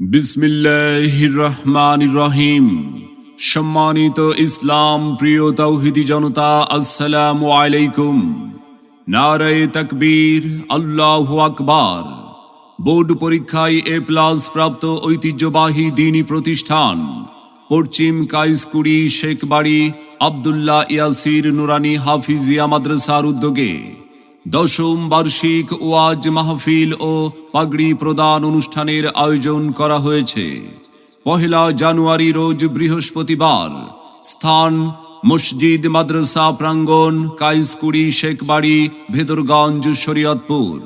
বিসমিল্লাহির রহমান রহিম সম্মানিত ইসলাম প্রিয় তৌহিদি জনতা, আসসালামু আলাইকুম। নারায়ে তাকবীর, আল্লাহু আকবার। বোর্ড পরীক্ষায় এ প্লাস প্রাপ্ত ঐতিহ্যবাহী দিনী প্রতিষ্ঠান, পশ্চিম কাইসকুড়ি, শেখবাড়ি, আবদুল্লাহ ইয়াসির নুরানি হাফিজিয়া মাদ্রাসার উদ্যোগে। দশম বার্ষিক ওয়াজ মাহফিল ও পাগড়ি প্রদান অনুষ্ঠানের আয়োজন করা হয়েছে। পহেলা জানুয়ারি রোজ বৃহস্পতিবার স্থান মসজিদ, মাদ্রাসা প্রাঙ্গণ, কাইসকুড়ি, শেখবাড়ি, ভেদরগঞ্জ, শরীয়তপুর।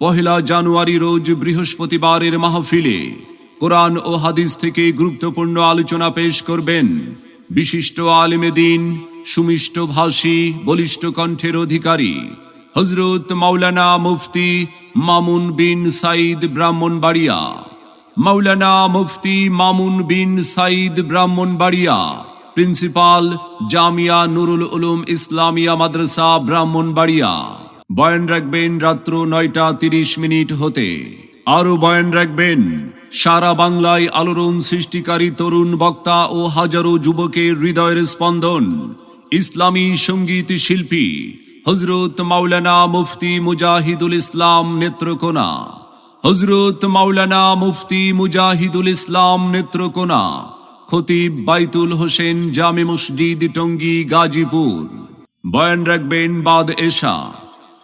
পহেলা জানুয়ারি রোজ বৃহস্পতিবারের মাহফিলে কোরআন ও হাদিস থেকে গুরুত্বপূর্ণ আলোচনা পেশ করবেন বিশিষ্ট আলেমেদিন সুমিষ্ট ভাষী, বলিষ্ঠ কণ্ঠের অধিকারী হজরত মাওলানা মুফতি মামুন বিন সাইদ ব্রাহ্মণবাড়িয়া, মাওলানা মুফতি মামুন বিন সাইদ ব্রাহ্মণবাড়িয়া, প্রিন্সিপাল জামিয়া নুরুল উলুম ইসলামিয়া মাদ্রাসা ব্রাহ্মণ ব্রাহ্মণবাড়িয়া। বয়ান রাখবেন রাত্র নয়টা তিরিশ মিনিট হতে। আরও বয়ান রাখবেন, সারা বাংলায় আলোড়ন সৃষ্টিকারী তরুণ বক্তা ও হাজারো যুবকের হৃদয়ের স্পন্দন। ইসলামী সংগীত শিল্পী হজরত মাওলানা মুফতি মুজাহিদুল ইসলাম নেত্রকোনা। হজরত মাওলানা মুফতি মুজাহিদুল ইসলাম নেত্রকোনা, খতিব বাইতুল হোসেন জামে মসজিদ, টঙ্গী, গাজীপুর। বয়ান রাখবেন বাদ এশা।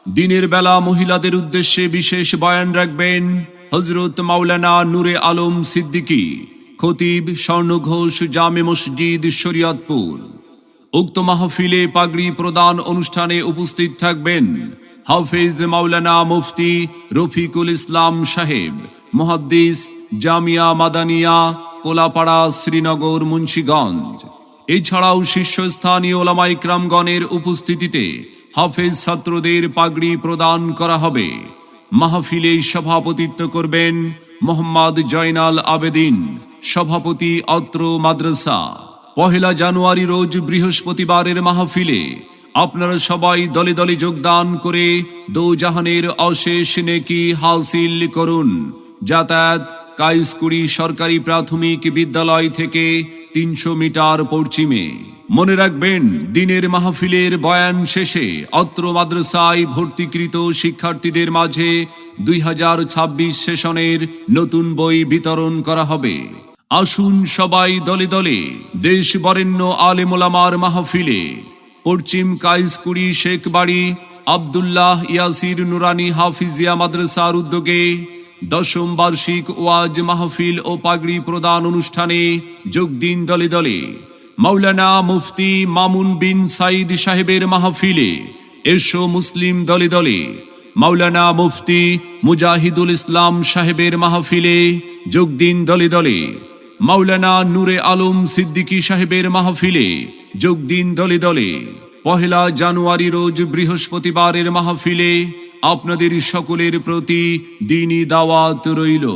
দিনের বেলা মহিলাদের উদ্দেশ্যে বিশেষ বয়ান রাখবেন হজরত মাওলানা নূরে আলম সিদ্দিকী, খতিব স্বর্ণ ঘোষ জামে মসজিদ, শরিয়তপুর। উক্ত মাহফিলে পাগড়ি প্রদান অনুষ্ঠানে উপস্থিত থাকবেন হাফেজ মাওলানা মুফতি রফিকুল ইসলাম সাহেব, মুহাদ্দিস জামিয়া মাদানিয়া, কোলাপাড়া শ্রীনগর, মুন্সীগঞ্জ। এছাড়াও শীর্ষস্থানীয় ওলামা ইকরামগণের উপস্থিতিতে হাফেজ ছাত্রদের পাগড়ি প্রদান করা হবে। মাহফিলে সভাপতিত্ব করবেন মোহাম্মদ জয়নাল আবেদিন, সভাপতি অত্র মাদ্রাসা। পহেলা জানুয়ারি রোজ বৃহস্পতিবারের মাহফিলে আপনারা সবাই দলে দলে যোগদান করে দৌজাহানের অশেষ নেকি হাসিল করুন। যাতায়াত কাইসকুড়ি সরকারি প্রাথমিক বিদ্যালয় থেকে তিনশো মিটার পশ্চিমে। মনে রাখবেন, দিনের মাহফিলের বয়ান শেষে অত্র মাদ্রাসায় ভর্তিকৃত শিক্ষার্থীদের মাঝে দুই হাজার ছাব্বিশ সেশনের নতুন বই বিতরণ করা হবে। আসুন সবাই দলে দলে দেশ বরেণ্য আলেমোলামার মাহফিলে। পশ্চিম কাইসকুড়ি শেখবাড়ি আবদুল্লাহ ইয়াসির নুরানি হাফিজিয়া মাদ্রাসার উদ্যোগে দশম বার্ষিক ওয়াজ মাহফিল ও পাগড়ি প্রদান অনুষ্ঠানে যোগ দিন দলে দলে। মাওলানা মুফতি মামুন বিন সাইদ সাহেবের মাহফিলে এসো মুসলিম দলে দলে। মাওলানা মুফতি মুজাহিদুল ইসলাম সাহেবের মাহফিলে যোগ দিন দলে দলে। মাওলানা নূরে আলম সিদ্দিকী সাহেবের মাহফিলে যোগ দিন দলে দলে। পহেলা জানুয়ারি রোজ বৃহস্পতিবারের মাহফিলে আপনাদের সকলের প্রতি দিনই দাওয়াত রইল।